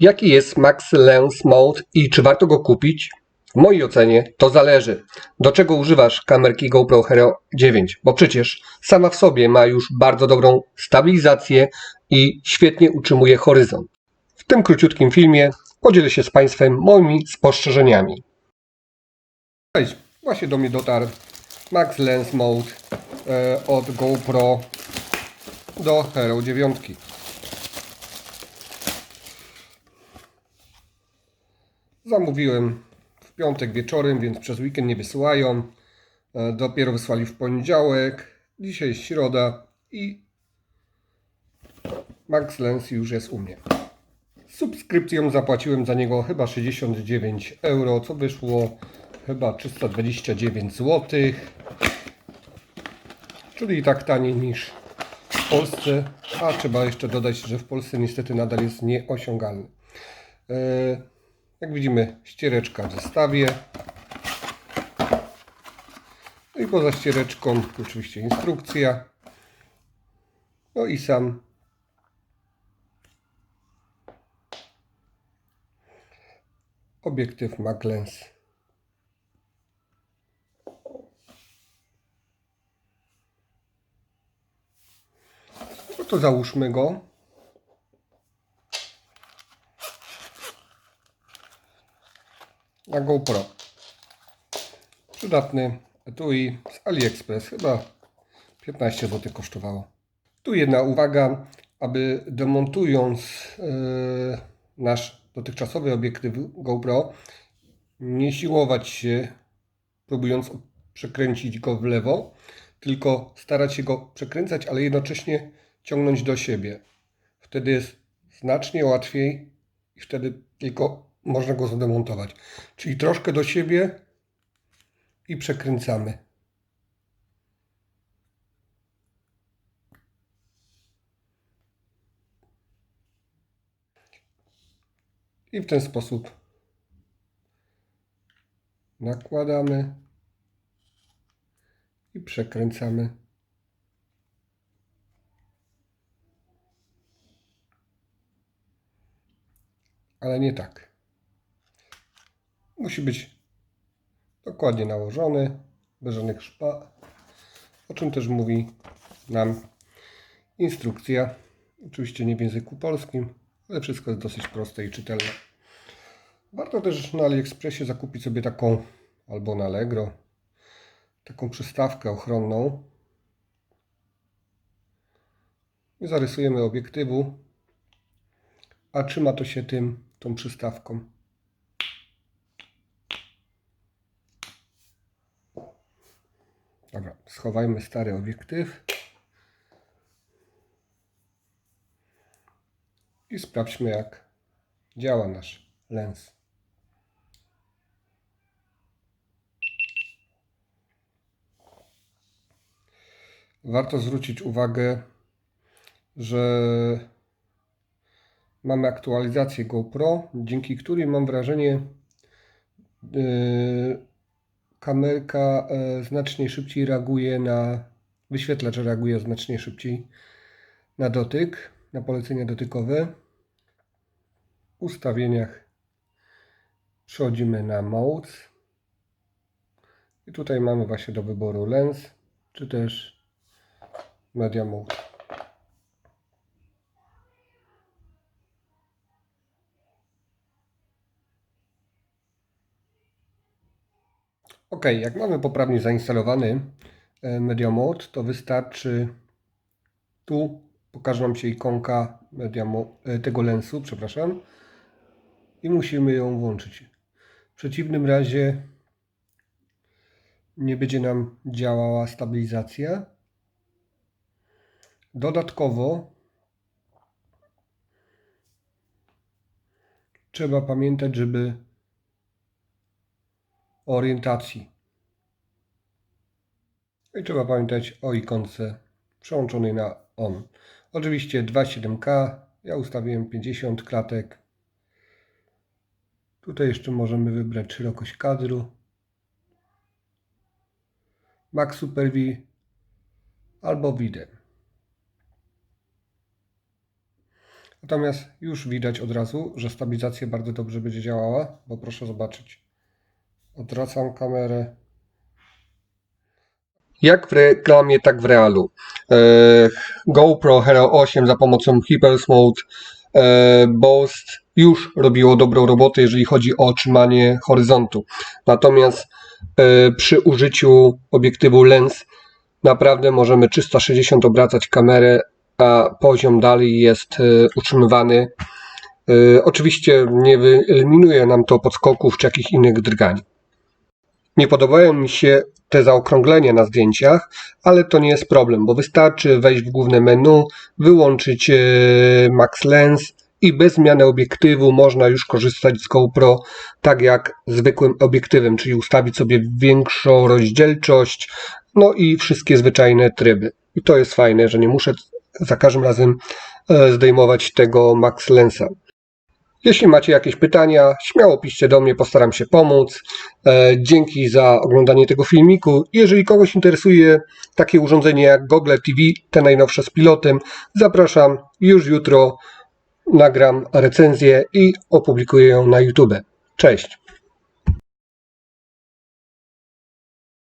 Jaki jest Max Lens Mode i czy warto go kupić? W mojej ocenie to zależy. Do czego używasz kamerki GoPro Hero 9? Bo przecież sama w sobie ma już bardzo dobrą stabilizację i świetnie utrzymuje horyzont. W tym króciutkim filmie podzielę się z Państwem moimi spostrzeżeniami. Cześć, właśnie do mnie dotarł Max Lens Mode od GoPro do Hero 9. Zamówiłem w piątek wieczorem, więc przez weekend nie wysyłają. E, Dopiero wysłali w poniedziałek. Dzisiaj jest środa i Max Lens już jest u mnie. Subskrypcją zapłaciłem za niego chyba 69 euro, co wyszło chyba 329 zł. Czyli tak taniej niż w Polsce, a trzeba jeszcze dodać, że w Polsce niestety nadal jest nieosiągalny. E, Jak widzimy, ściereczka w zestawie. No i poza ściereczką oczywiście instrukcja. No i sam obiektyw Maglens. No to załóżmy go. Na GoPro. Przydatny etui z AliExpress. Chyba 15 zł kosztowało. Tu jedna uwaga, aby demontując yy, nasz dotychczasowy obiektyw GoPro, nie siłować się, próbując przekręcić go w lewo, tylko starać się go przekręcać, ale jednocześnie ciągnąć do siebie. Wtedy jest znacznie łatwiej i wtedy tylko można go zademontować. Czyli troszkę do siebie i przekręcamy. I w ten sposób nakładamy i przekręcamy. Ale nie tak. Musi być dokładnie nałożony, bez żadnych szpa. O czym też mówi nam instrukcja. Oczywiście nie w języku polskim, ale wszystko jest dosyć proste i czytelne. Warto też na AliExpressie zakupić sobie taką, albo na Allegro, taką przystawkę ochronną. I zarysujemy obiektywu, a trzyma to się tym, tą przystawką. Dobra, schowajmy stary obiektyw. I sprawdźmy, jak działa nasz lens. Warto zwrócić uwagę, że mamy aktualizację GoPro, dzięki której mam wrażenie, yy, kamerka e, znacznie szybciej reaguje na wyświetlacz reaguje znacznie szybciej na dotyk, na polecenia dotykowe. W ustawieniach przechodzimy na mode i tutaj mamy właśnie do wyboru lens czy też media mode. Ok, jak mamy poprawnie zainstalowany e, Media Mode, to wystarczy tu pokaże nam się ikonka media e, tego lensu, przepraszam, i musimy ją włączyć. W przeciwnym razie nie będzie nam działała stabilizacja. Dodatkowo trzeba pamiętać, żeby orientacji. I trzeba pamiętać o ikonce przełączonej na ON. Oczywiście 2.7K, ja ustawiłem 50 klatek. Tutaj jeszcze możemy wybrać szerokość kadru. Max Super V albo Widem. Natomiast już widać od razu, że stabilizacja bardzo dobrze będzie działała, bo proszę zobaczyć. Odwracam kamerę. Jak w reklamie, tak w realu. E, GoPro Hero 8 za pomocą Hypers Mode e, Boost już robiło dobrą robotę, jeżeli chodzi o trzymanie horyzontu. Natomiast e, przy użyciu obiektywu lens naprawdę możemy 360 obracać kamerę, a poziom dalej jest e, utrzymywany. Oczywiście nie wyeliminuje nam to podskoków czy jakichś innych drgań. Nie podobają mi się te zaokrąglenia na zdjęciach, ale to nie jest problem, bo wystarczy wejść w główne menu, wyłączyć e, Max Lens i bez zmiany obiektywu można już korzystać z GoPro tak jak zwykłym obiektywem, czyli ustawić sobie większą rozdzielczość, no i wszystkie zwyczajne tryby. I to jest fajne, że nie muszę za każdym razem e, zdejmować tego Max Lensa. Jeśli macie jakieś pytania, śmiało piszcie do mnie, postaram się pomóc. E, Dzięki za oglądanie tego filmiku. Jeżeli kogoś interesuje takie urządzenie jak Google TV, te najnowsze z pilotem, zapraszam już jutro. Nagram recenzję i opublikuję ją na YouTube. Cześć!